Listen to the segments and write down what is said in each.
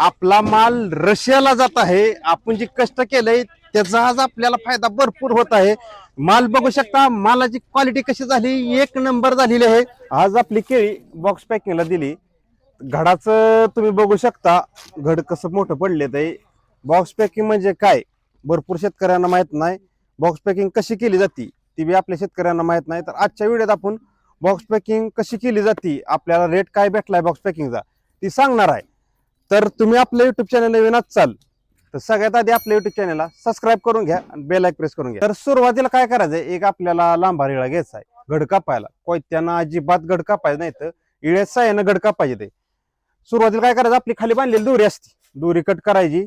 आपला माल रशियाला जात आहे. आपण जे कष्ट केलंय त्याचा आज आपल्याला फायदा भरपूर होत आहे. माल बघू शकता मालाची क्वालिटी कशी झाली एक नंबर झालेली आहे. आज आपली केळी बॉक्स पॅकिंगला दिली. घडाचं तुम्ही बघू शकता घड कसं मोठं पडले ते. बॉक्स पॅकिंग म्हणजे काय? भरपूर शेतकऱ्यांना माहीत नाही. बॉक्स पॅकिंग कशी केली जाते ती बी आपल्या शेतकऱ्यांना माहीत नाही. तर आजच्या व्हिडिओत आपण बॉक्स पॅकिंग कशी केली जाते आपल्याला रेट काय भेटलाय बॉक्स पॅकिंगचा ती सांगणार आहे. तर तुम्ही आपल्या युट्यूब चॅनल नवीन चाल. तर सगळ्यात आधी आपल्या युट्यूब चॅनलला सबस्क्राईब करून घ्या आणि बेल आयक प्रेस करून घ्या. तर सुरुवातीला काय करायचंय? एक आपल्याला लांबा रिळा घ्यायचा आहे गड कापायला. कोयत्यानं अजिबात गड कापायचं नाही तर इळ्यात सायानं गड कापायचे ते. सुरुवातीला काय करायचं? आपली खाली बांधलेली दोरी असते. दोरी कट करायची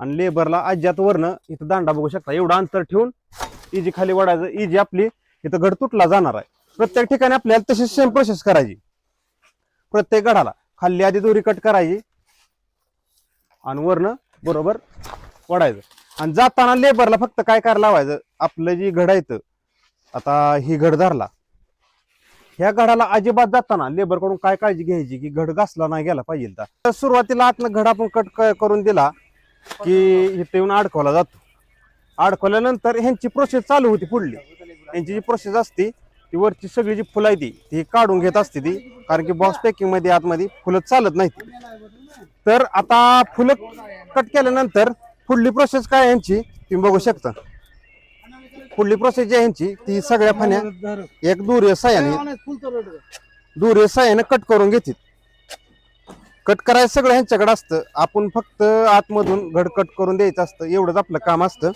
आणि लेबरला अज्यात वरनं इथं दांडा बघू शकता. एवढं अंतर ठेवून इजी खाली वडायचं इजी आपली इथं गड तुटला जाणार आहे. प्रत्येक ठिकाणी आपल्याला तशी सेम प्रोसेस करायची. प्रत्येक गडाला. खाली आधी दोरी कट करायची. आणि वरनं बरोबर ओढायचं आणि जाताना लेबरला फक्त काय करायला लावायचं? आपलं जी घड आहे आता ही घड धरला. ह्या घडाला अजिबात जाताना लेबरकडून काय काळजी घ्यायची की घड घासला नाही गेला पाहिजे तर सुरुवातीला आतनं घड आपण कट करून दिला की इथे येऊन अडकवला जातो. अडकवल्यानंतर ह्यांची प्रोसेस चालू होती पुढली. यांची जी प्रोसेस असते ती वरची सगळी जी फुलं आहे ती ती काढून घेत असते ती. कारण की बॉक्स पॅकिंगमध्ये आतमध्ये फुलं चालत नाहीत. तर आता फुलं कट केल्यानंतर पुढली प्रोसेस काय यांची? तुम्ही बघू शकता. पुढली प्रोसेस जी आहे यांची ती सगळ्या फण्या एक दुर्य सायाने दुर्य सायाने कट करून घेतील. कट करायचं सगळं ह्यांच्याकडे असतं. आपण फक्त आतमधून घड कट करून द्यायचं असतं. एवढंच आपलं काम असतं.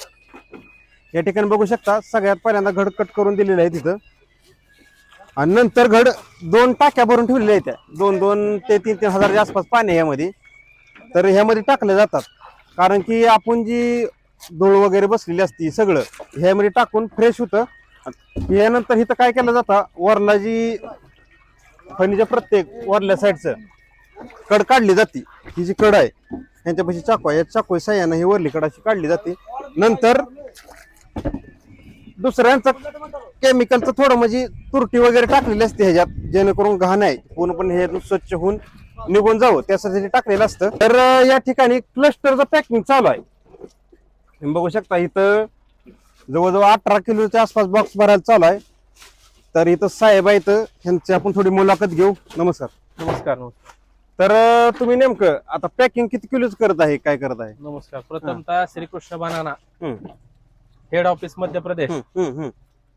या ठिकाणी बघू शकता सगळ्यात पहिल्यांदा घड कट करून दिलेलं आहे तिथं. आणि नंतर घड दोन टाक्या भरून ठेवलेल्या आहेत त्या. दोन दोन ते तीन तीन हजारच्या आसपास पाणी यामध्ये. तर ह्यामध्ये टाकले जातात. कारण की आपण जी धूळ वगैरे बसलेली असती सगळं ह्यामध्ये टाकून फ्रेश होतं. यानंतर इथं काय केलं जातं? वरला जी फणीच्या प्रत्येक वरल्या साईडचं कड काढली जाते. ही जी कड आहे यांच्यापाशी चाकू आहे. या चाकू साह्यानं ही वरली कडाची काढली जाते. नंतर दुसऱ्यांचं केमिकलचं थोडं म्हणजे तुरटी वगैरे टाकलेली असते ह्याच्यात जेणेकरून घाण आहे. पूर्णपणे हे स्वच्छ होऊन निघून जावं त्यासाठी टाकलेलं असतं. तर या ठिकाणी क्लस्टरचं पॅकिंग चालू आहे. तुम्ही बघू शकता इथं जवळजवळ अठरा किलोच्या आसपास बॉक्स भरायला चालू आहे. तर इथं साहेब आहेत ह्यांची आपण थोडी मुलाखत घेऊ. नमस्कार. नमस्कार नमस्कार. तर तुम्ही नेमकं आता पॅकिंग किती किलोच करत आहे काय करत आहे? नमस्कार. प्रथमतः Shrikrishna banana. Head office Madhya Pradesh.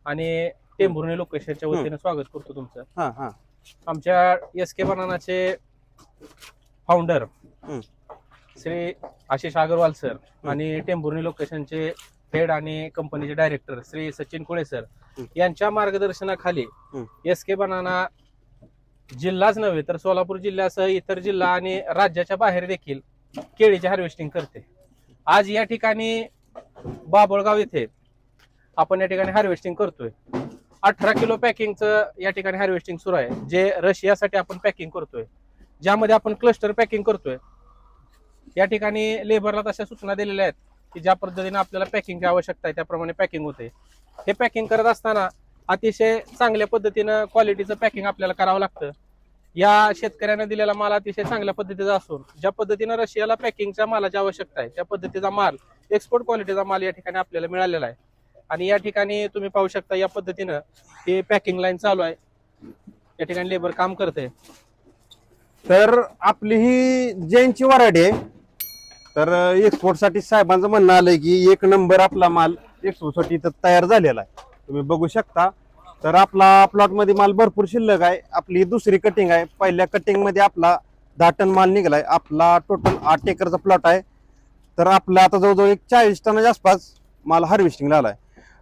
आणि टेंभुर्णी लोकेशनच्या वतीने स्वागत करतो तुमचं हा हा आमच्या एस के बनानाचे फाउंडर. श्री आशिष अग्रवाल सर आणि टेंभुर्णी लोकेशनचे हेड आणि कंपनीचे डायरेक्टर श्री सचिन कुळे सर. यांच्या मार्गदर्शनाखाली. एस के बनाना जिल्हाच नव्हे तर सोलापूर जिल्ह्यासह इतर जिल्हा आणि राज्याच्या बाहेर देखील केळीचे हार्वेस्टिंग करते आज या ठिकाणी बाबळगाव येथे आपण या ठिकाणी हार्वेस्टिंग करतोय. अठरा किलो पॅकिंगचं या ठिकाणी हार्वेस्टिंग सुरू आहे. जे रशियासाठी आपण पॅकिंग करतोय ज्यामध्ये आपण क्लस्टर पॅकिंग करतोय या ठिकाणी लेबरला तशा सूचना दिलेल्या आहेत की ज्या पद्धतीने आपल्याला पॅकिंगची आवश्यकता आहे त्याप्रमाणे पॅकिंग होते. हे पॅकिंग करत असताना अतिशय चांगल्या पद्धतीनं क्वालिटीचं पॅकिंग आपल्याला करावं लागतं. या शेतकऱ्याने दिलेला माल अतिशय चांगल्या पद्धतीचा असून ज्या पद्धतीनं रशियाला पॅकिंगच्या मालाची आवश्यकता आहे त्या पद्धतीचा माल एक्सपोर्ट क्वालिटीचा माल या ठिकाणी आपल्याला मिळालेला आहे. आणि या ठिकाणी तुम्ही पाहू शकता या पद्धतीनं हे पॅकिंग लाईन चालू आहे. या ठिकाणी लेबर काम करते तर आपली ही जैनची व्हरायटी आहे तर एक्सपोर्टसाठी साहेबांचं म्हणणं आलंय की एक नंबर आपला माल एक्सपोर्टसाठी इथं तयार झालेला आहे. तुम्ही बघू शकता. तर आपला प्लॉटमध्ये माल भरपूर शिल्लक आहे. आपली दुसरी कटिंग आहे. पहिल्या कटिंगमध्ये आपला दहा टन माल निघालाय. आपला टोटल आठ एकरचा प्लॉट आहे. तर आपला आता जवळजवळ एक चाळीस टनाच्या आसपास माल हार्वेस्टिंगला आलाय.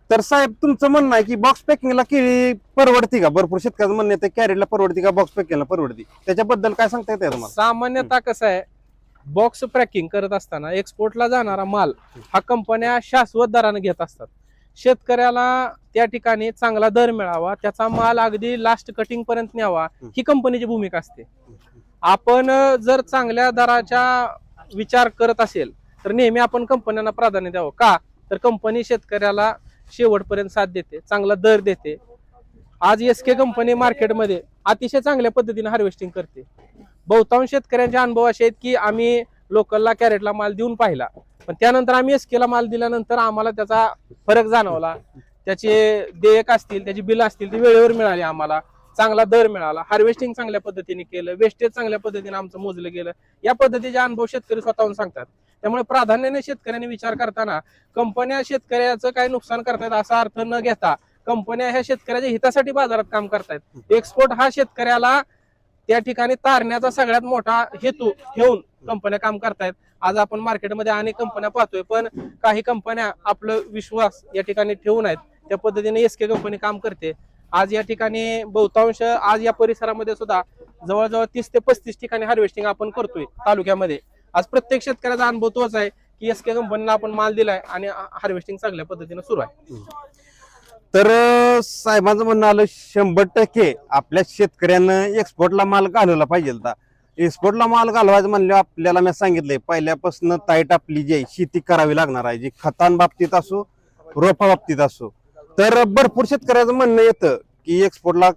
तर साहेब तुमचं म्हणणं आहे की बॉक्स पॅकिंगला केळी परवडती का? भरपूर शेतकऱ्याचं म्हणणं आहे कॅरेटला परवडती का बॉक्स पॅकिंगला परवडती? त्याच्याबद्दल काय सांगता येते तुम्हाला? सामान्यतः कसं आहे बॉक्स पॅकिंग करत असताना एक्सपोर्टला जाणारा माल हा कंपन्या शाश्वत दराने घेत असतात. शेतकऱ्याला त्या ठिकाणी चांगला दर मिळावा त्याचा माल अगदी लास्ट कटिंग पर्यंत न्यावा ही कंपनीची भूमिका असते. आपण जर चांगल्या दराचा विचार करत असेल तर नेहमी आपण कंपन्यांना प्राधान्य द्यावं. का? तर कंपनी शेतकऱ्याला शेवटपर्यंत साथ देते चांगला दर देते. आज एस के कंपनी मार्केटमध्ये अतिशय चांगल्या पद्धतीने हार्वेस्टिंग करते. बहुतांश शेतकऱ्यांचे अनुभव असे आहेत की आम्ही लोकलला कॅरेटला माल देऊन पाहिला. पण त्यानंतर आम्ही एस केला माल दिल्यानंतर आम्हाला त्याचा फरक जाणवला. त्याचे देयक असतील त्याची बिल असतील ती वेळेवर मिळाली आम्हाला. चांगला दर मिळाला. हार्वेस्टिंग चांगल्या पद्धतीने केलं वेस्टेज चांगल्या पद्धतीने आमचं मोजलं गेलं. या पद्धतीचे अनुभव शेतकरी स्वतःहून सांगतात. त्यामुळे प्राधान्याने शेतकऱ्यांनी विचार करताना कंपन्या शेतकऱ्याचं काय नुकसान करतायत असा अर्थ न घेता कंपन्या ह्या शेतकऱ्याच्या हितासाठी बाजारात काम करतायत. एक्सपोर्ट हा शेतकऱ्याला त्या ठिकाणी तारण्याचा सगळ्यात मोठा हेतू घेऊन कंपन्या काम करतायत. आज आपण मार्केटमध्ये अनेक कंपन्या पाहतोय पण काही कंपन्या आपलं विश्वास या ठिकाणी ठेवून आहेत. त्या पद्धतीने एसके कंपनी काम करते. आज या ठिकाणी बहुतांश आज या परिसरामध्ये सुद्धा जवळजवळ तीस ते पस्तीस ठिकाणी हार्वेस्टिंग आपण करतोय तालुक्यामध्ये. आज प्रत्येक शेतकऱ्याचा अनुभव तोच आहे की एसके कंपनीला आपण माल दिलाय आणि हार्वेस्टिंग चांगल्या पद्धतीने सुरू आहे. तर साहेबांचं म्हणणं आलं शंभर टक्के आपल्या शेतकऱ्यानं एक्सपोर्टला माल घालवला पाहिजे होता. एक्सपोर्टला माल घालवायचं म्हणलं आपल्याला मी सांगितलंय पहिल्यापासून ताईट आपली जी आहे शेती करावी लागणार आहे. जी खतांबाबतीत असो रोपा बाबतीत असो. तर भरपूर शेतकऱ्याचं म्हणणं येतं की एक्सपोर्टला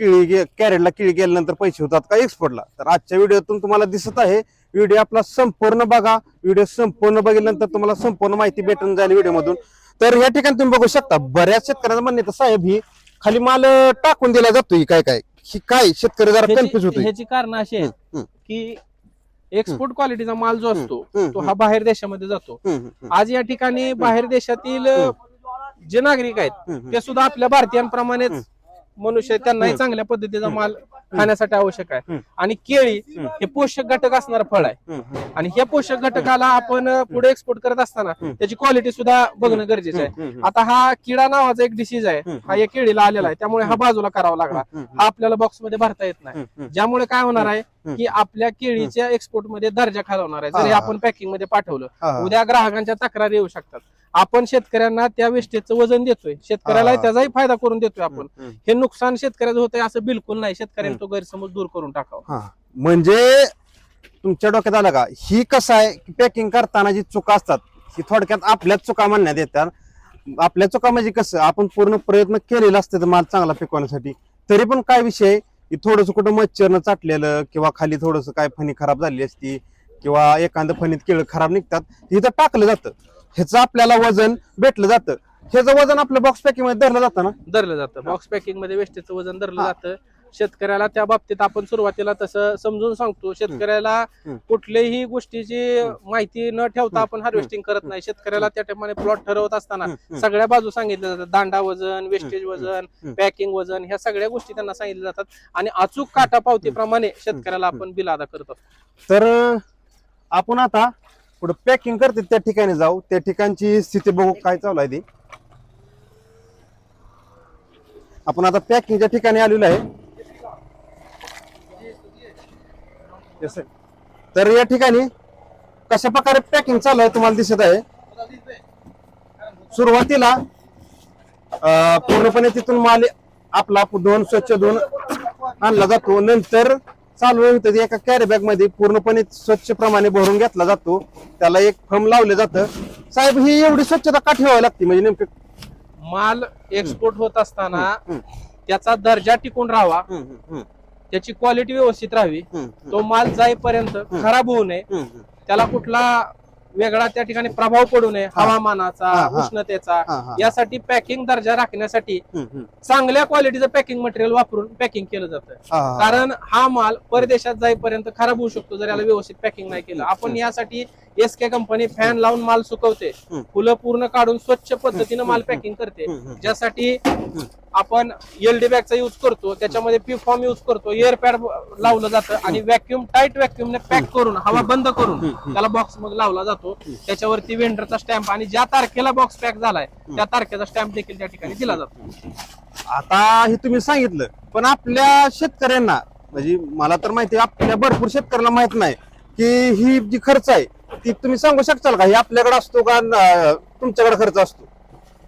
किळी गे कॅरेटला किळी गेल्यानंतर पैसे होतात का एक्सपोर्टला तर आजच्या व्हिडिओतून तुम्हाला दिसत आहे व्हिडिओ आपला संपूर्ण बघा. व्हिडिओ संपूर्ण बघितल्यानंतर तुम्हाला संपूर्ण माहिती भेटून जाईल व्हिडिओमधून. तर या ठिकाणी तुम्ही बघू शकता बऱ्याच शेतकऱ्यांचं म्हणणं साहेब ही खाली माल टाकून दिला जातोय काय काय. ही काय शेतकरी जरा कन्फ्युज होतोय. ह्याची कारण अशी आहेत हम्म, की एक्सपोर्ट क्वालिटीचा माल जो असतो तो हा. बाहेर देशामध्ये जातो. आज या ठिकाणी बाहेर देशातील जे नागरिक आहेत ते सुद्धा आपल्या भारतीयांप्रमाणेच. मनुष्य त्यांनाही. चांगल्या पद्धतीचा. माल खाण्यासाठी आवश्यक आहे. हम्म. आणि केळी. हे पोषक घटक असणार फळ आहे. हम्म, हम्म, आणि हे पोषक घटकाला आपण पुढे एक्सपोर्ट करत असताना हम्म. त्याची क्वालिटी सुद्धा बघणं गरजेचं आहे. हम्म, हम्म, आता हा किडा नावाचा एक डिसीज आहे. हम्म. हा या केळीला आलेला आहे. त्यामुळे हा बाजूला करावा लागला. हम्म, हा आपल्याला बॉक्समध्ये भरता येत नाही. हम्म, हम्म, ज्यामुळे काय होणार आहे. की आपल्या केळीच्या एक्सपोर्टमध्ये दर्जा खालवणार आहे. जरी हा. आपण पॅकिंगमध्ये पाठवलं. उद्या ग्राहकांच्या तक्रारी येऊ शकतात. आपण शेतकऱ्यांना त्या वेस्टेजचं वजन देतोय. शेतकऱ्याला. त्याचाही फायदा करून देतोय आपण. हे नुकसान शेतकऱ्याचं होतंय असं बिलकुल नाही. शेतकऱ्यांनी तो गैरसमज दूर करून टाकावा. म्हणजे तुमच्या डोक्यात आलं का? ही कसं आहे की पॅकिंग करताना जी चुका असतात ही थोडक्यात आपल्याच चुका म्हणण्यात येतात. आपल्या चुका म्हणजे कसं? आपण पूर्ण प्रयत्न केलेला असतं माल चांगला पिकवण्यासाठी. तरी पण काय विषय? थोडस कुठं मच्छरनं चाटलेलं किंवा खाली थोडस काय फणी खराब झालेली असती किंवा एखादं फणीत केळ खराब निघतात इथं टाकलं जातं. ह्याचं आपल्याला वजन भेटलं जातं. ह्याचं वजन आपल्या बॉक्स पॅकिंगमध्ये धरलं जातं ना? धरलं जातं. बॉक्स पॅकिंगमध्ये वेस्टेजचं वजन धरलं हा. जातं. शेतकऱ्याला त्या बाबतीत आपण सुरुवातीला तसं समजून सांगतो. शेतकऱ्याला. कुठल्याही गोष्टीची माहिती न ठेवता आपण हार्वेस्टिंग करत नाही. शेतकऱ्याला त्या ठिकाणी प्लॉट ठरवत असताना. सगळ्या बाजू सांगितल्या जातात. दांडा वजन वेस्टेज वजन. पॅकिंग वजन ह्या सगळ्या गोष्टी त्यांना सांगितल्या जातात. आणि अचूक काटा पावतीप्रमाणे शेतकऱ्याला आपण बिल अदा करत असतो. तर आपण आता पुढे पॅकिंग करते त्या ठिकाणी जाऊ. त्या ठिकाणची स्थिती बघू काय चालू आहे ती. आपण आता पॅकिंगच्या ठिकाणी आलेलो आहे Yes, sir. तर या ठिकाणी कशा प्रकारे पॅकिंग चालू आहे तुम्हाला दिसत आहे? सुरुवातीला अं, पूर्णपणे तिथून माल आपला धुवून स्वच्छ धुवून आणला जातो. नंतर चालू होतं ते एका कॅरी बॅगमध्ये पूर्णपणे स्वच्छ प्रमाणे भरून घेतला जातो. त्याला एक फम लावलं जातं. साहेब ही एवढी स्वच्छता का ठेवावी लागते? म्हणजे नेमकं माल एक्सपोर्ट होत असताना त्याचा दर्जा टिकून राहावा. हम्म, हम्म, त्याची क्वालिटी व्यवस्थित राहावी तो माल जाईपर्यंत खराब होऊ नये. त्याला कुठला वेगळा त्या ठिकाणी प्रभाव पडू नये. हवामानाचा. उष्णतेचा. यासाठी पॅकिंग दर्जा राखण्यासाठी. चांगल्या क्वालिटीचं पॅकिंग मटेरियल वापरून पॅकिंग केलं जातं. कारण हा माल परदेशात जाईपर्यंत खराब होऊ शकतो जर याला व्यवस्थित पॅकिंग नाही केलं आपण यासाठी एस के कंपनी फॅन लावून माल सुकवते. फुलं पूर्ण काढून स्वच्छ पद्धतीनं माल पॅकिंग करते. ज्यासाठी आपण एलडी बॅगचा युज करतो त्याच्यामध्ये पी फॉर्म युज करतो एअर पॅड लावलं जातं आणि व्हॅक्युम टाईट व्हॅक्युमने पॅक करून हवा बंद करून त्याला बॉक्स मग लावला जातो. त्याच्यावरती वेंडरचा स्टॅम्प आणि ज्या तारखेला बॉक्स पॅक झालाय त्या तारखेचा स्टॅम्प देखील त्या ठिकाणी दिला जातो. आता हे तुम्ही सांगितलं पण आपल्या शेतकऱ्यांना म्हणजे मला तर माहिती आहे, आपल्या भरपूर शेतकऱ्यांना माहीत नाही की ही जी खर्च आहे ती तुम्ही सांगू शकताल का? ही आपल्याकडे असतो का? तुमच्याकडे खर्च असतो.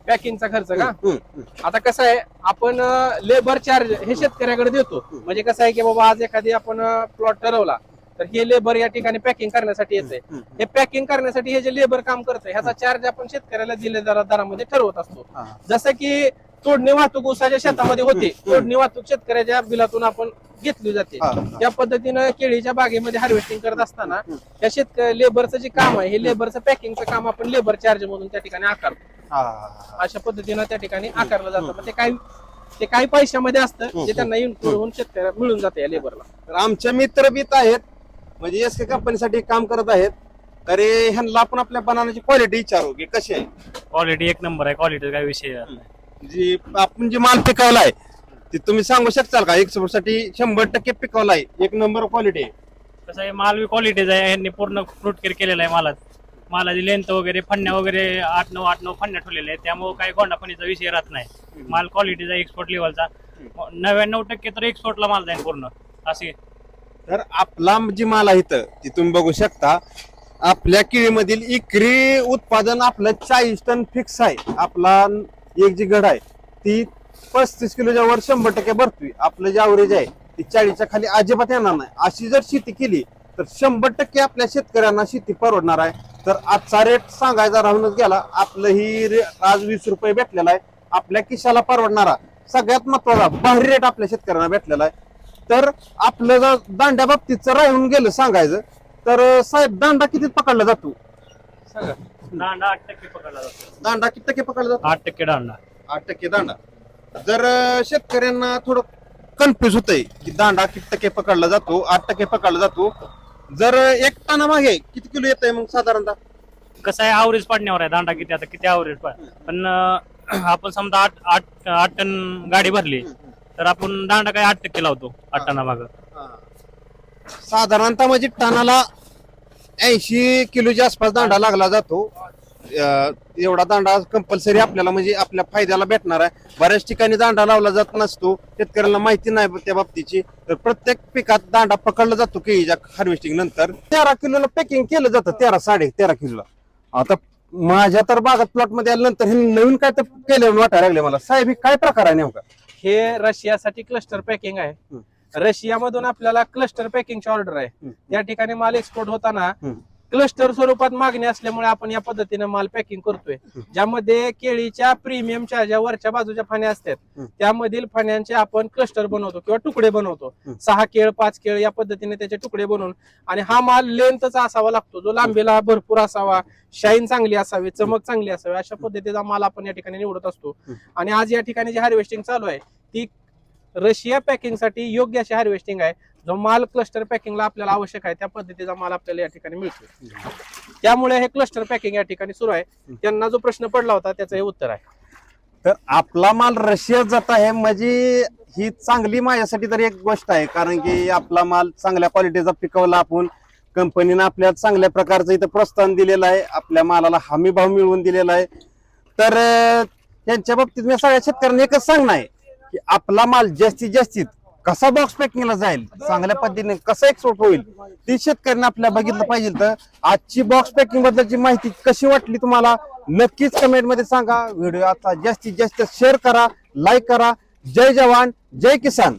पॅकिंगचा खर्च का? हम्म, हम्म. आता कसं आहे आपण लेबर चार्ज हे शेतकऱ्याकडे देतो. म्हणजे कसं आहे की बाबा आज एखादी आपण प्लॉट ठरवला तर हे लेबर या ठिकाणी पॅकिंग करण्यासाठी येते हम्म. हे पॅकिंग करण्यासाठी हे जे लेबर काम करतं ह्याचा चार्ज आपण शेतकऱ्याला दिले दरा दरामध्ये ठरवत असतो. हा. जसं की तोडणी वाहतूक उसाच्या शेतामध्ये होते. तोडणी वाहतूक शेतकऱ्याच्या बिलातून आपण घेतली जाते. त्या पद्धतीनं केळीच्या बागेमध्ये हार्वेस्टिंग करत असताना त्या शेतकरी लेबरचं जे काम आहे हे लेबरचं पॅकिंगचं काम आपण लेबर चार्ज म्हणून त्या ठिकाणी आकारतो. अशा पद्धतीनं त्या ठिकाणी आकारलं जातं. पण ते काही ते काही पैशामध्ये असतं जे त्यांना इन्क्लूड होऊन शेतकऱ्याला मिळून जातं या लेबरला तर आमचे मित्र बीत आहेत म्हणजे एस के कंपनीसाठी काम करत आहेत. तरी ह्यांना आपण आपल्या बनानाची क्वालिटी विचारू की कशी आहे. क्वालिटी एक नंबर आहे क्वालिटी काय विषय नाही. जी आपण जे माल पिकवलाय ते तुम्ही सांगू शकताल का? एक्सपोर्टसाठी शंभर टक्के पिकवलाय. एक नंबर क्वालिटी आहे. कसं आहे माल क्वालिटीचा आहे. यांनी पूर्ण फ्रूट केअर केलेला आहे मालात. मालाची लेंथ वगैरे फन्या वगैरे आठ नऊ आठ नऊ फन्या ठेवलेल्या आहेत. त्यामुळे काही गोंडापणीचा विषय राहत नाही. माल क्वालिटीचा एक्सपोर्ट लेवलचा नव्याण्णव टक्के तर एक्सपोर्टला माल जाईल पूर्ण. असे तर आपला जी माल आहे इथं ती तुम्ही बघू शकता. आपल्या केळीमधील इकरी उत्पादन आपलं चाळीस टन फिक्स आहे. आपला एक जी गड आहे ती पस्तीस किलोच्या वर शंभर टक्के भरतोय. आपलं जे अवरेज आहे ती चाळीसच्या खाली अजिबात येणार नाही. अशी जर शेती केली तर शंभर टक्के आपल्या शेतकऱ्यांना शेती परवडणार आहे. तर आजचा रेट सांगायचा राहूनच गेला आपलं ही आज वीस रुपये भेटलेला आहे. आपल्या किशाला परवडणारा सगळ्यात महत्त्वाचा भारी रेट आपल्या शेतकऱ्यांना भेटलेला आहे. तर आपलं जर दांड्या बाबतीत राहून गेलं सांगायचं तर साहेब दांडा किती पकडला जातो? सांगा. दांडा आठ टक्के पकडला जातो. दांडा किती टक्के पकडला जातो? आठ टक्के दांडा. आठ टक्के दांडा. जर अं, शेतकऱ्यांना थोडं कन्फ्युज होतंय की दांडा किती टक्के पकडला जातो आठ टक्के पकडला जातो जर एक टना मागे किती किलो येत आहे मग साधारणतः? कसं आहे आवरेज पाडण्यावर आहे दांडा किती आता किती आवरेज पण अं, आपण समजा आठ आठ आठ टन गाडी भरली तर आपण दांडा काय आठ टक्के लावतो आठ टना माग. साधारणतः म्हणजे टनाला ऐंशी किलोच्या आसपास दांडा लागला जातो. अं, एवढा दांडा कंपल्सरी आपल्याला म्हणजे आपल्या फायद्याला भेटणार आहे. बऱ्याच ठिकाणी दांडा लावला जात नसतो. शेतकऱ्यांना माहिती नाही त्या बाबतीची. तर प्रत्येक पिकात दांडा पकडला जातो केळीच्या हार्वेस्टिंग नंतर. तेरा किलोला पॅकिंग केलं जातं. तेरा साडे तेरा किलोला. आता माझ्या तर बागात प्लॉटमध्ये आल्यानंतर हे नवीन काय तर केलं वाटायला लागले मला. साहेब हे काय प्रकार आहे नेमका? हे रशियासाठी क्लस्टर पॅकिंग आहे. हम्म. रशियामधून आपल्याला क्लस्टर पॅकिंगची ऑर्डर आहे. त्या ठिकाणी माल एक्सपोर्ट होताना. क्लस्टर स्वरूपात मागणी असल्यामुळे आपण या पद्धतीने माल पॅकिंग करतोय ज्यामध्ये केळीच्या प्रीमियमच्या ज्या वरच्या बाजूच्या फाण्या असतात. त्यामधील फाण्यांचे आपण क्लस्टर बनवतो किंवा तुकडे बनवतो. सहा केळ पाच केळ या पद्धतीने त्याचे तुकडे बनवून आणि हा माल लेंथचा असावा लागतो जो लांबीला भरपूर असावा शाईन चांगली असावी चमक चांगली असावी अशा पद्धतीचा माल आपण या ठिकाणी निवडत असतो. आणि आज या ठिकाणी जी हार्वेस्टिंग चालू आहे ती रशिया पॅकिंगसाठी योग्य अशी हार्वेस्टिंग आहे. जो माल क्लस्टर पॅकिंगला आपल्याला आवश्यक आहे त्या पद्धतीचा माल आपल्याला या ठिकाणी मिळतो त्यामुळे हे क्लस्टर पॅकिंग या ठिकाणी सुरू आहे. त्यांना जो प्रश्न पडला होता त्याचं हे उत्तर आहे. तर आपला माल रशियात जात आहे म्हणजे ही चांगली माझ्यासाठी तर एक गोष्ट आहे. कारण की आपला माल चांगल्या क्वालिटीचा पिकवला आपण. कंपनीनं आपल्या चांगल्या प्रकारचं इथं प्रोत्साहन दिलेलं आहे. आपल्या मालाला हमी भाव मिळवून दिलेला आहे. तर यांच्या त्यांच्या बाबतीत मी सगळ्या शेतकऱ्यांना एकच सांगणं आहे. की आपला माल जास्तीत जास्तीत कसा बॉक्स पॅकिंगला जाईल? चांगल्या पद्धतीने कसा एक्सपोर्ट होईल? ती शेतकऱ्यांना आपल्या बघितलं पाहिजे तर आजची बॉक्स पॅकिंग बद्दलची माहिती कशी वाटली तुम्हाला? नक्कीच कमेंटमध्ये सांगा. व्हिडिओ आता जास्तीत जास्त शेअर करा लाईक करा. जय जवान जय किसान.